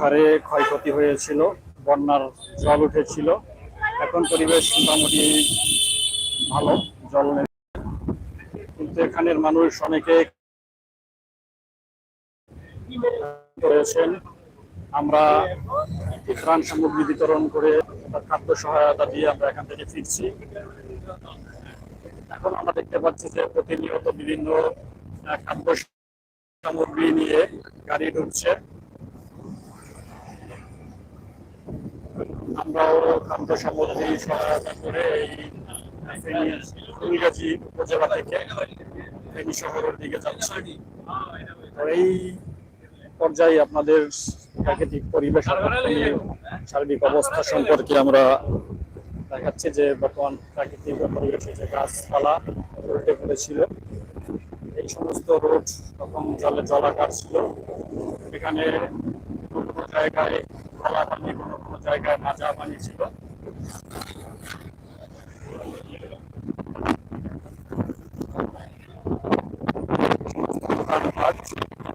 হারে ক্ষয়ক্ষতি হয়েছিল, বন্যার জল উঠেছিল। এখন পরিবেশ মোটামুটি ভালো, জল নেই। কিন্তু এখানের মানুষ অনেকে রয়েছেন আমরা ত্রাণ সামগ্রী বিতরণ করে খাদ্য সহায়তা দিয়ে আমরা এখান থেকে ফিরছি। এখন আমরা দেখতে পাচ্ছি যে প্রতিনিয়ত বিভিন্ন খাদ্য সামগ্রী নিয়ে গাড়ি ঢুকছে। আমরাও খাদ্য সামগ্রী সহায়তা করে এই ফুলগাজী উপজেলা থেকে ফেনী শহরের দিকে যাচ্ছি। এই পর্যায়ে আপনাদের প্রাকৃতিক পরিবেশ শারীরিক অবস্থা সম্পর্কে আমরা দেখাচ্ছি যে বর্তমান প্রাকৃতিক পরিবেশে যে গাছপালা উল্টে পড়েছিল এই সমস্ত রোড তখন জলে জলাকার ছিল। এখানে জায়গায় খোলা পানি কোনো জায়গায় মাজা পানি ছিল।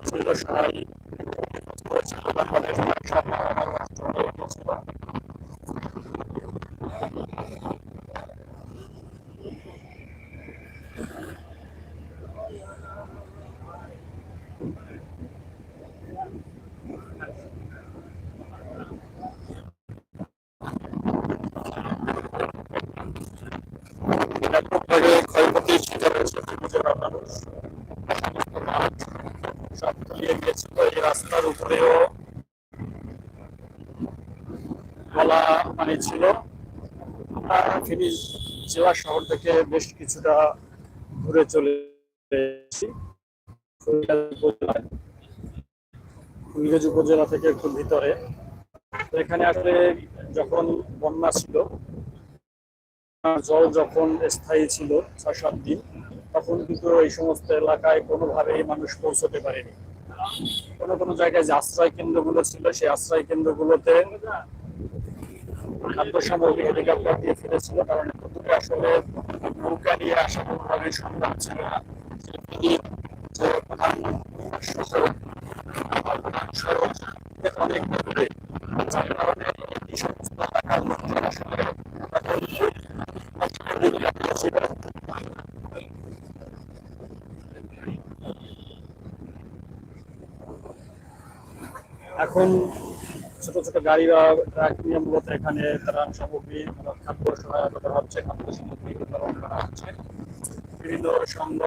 ছিল সবাই করেছিল মানুষ সমস্ত মাঠ সব তলিয়ে এই রাস্তার উপরেও গলা পানি ছিল আমরা ফিনি জেলা শহর থেকে বেশ কিছুটা ঘুরে চলে উপজেলায় ফুলগাজী উপজেলা থেকে একটু ভিতরে। এখানে আসলে যখন বন্যা ছিল, জল যখন স্থায়ী ছিল, ছয় সাত দিন তখন কিন্তু এই সমস্ত এলাকায় কোনোভাবেই মানুষ পৌঁছতে পারেনি। কোনো কোনো জায়গায় যে আশ্রয় কেন্দ্রগুলো ছিল, সেই আশ্রয় কেন্দ্রগুলোতে খাদ্য সামগ্রী হেলিকপ্টার দিয়ে ফিরেছিল, কারণ এতটুকু আসলে নৌকা নিয়ে আসা কোনোভাবেই সম্ভব ছিল না। অনেক দূরে। যার কারণে এই সমস্ত এলাকার লোকজন আসলে এখন ছোট ছোট গাড়ি বা ট্রাক নিয়ে মূলত এখানে তারা সামগ্রী খাদ্য সহায়তা করা হচ্ছে খাদ্য সামগ্রী বিতরণ করা হচ্ছে। বিভিন্ন সংঘ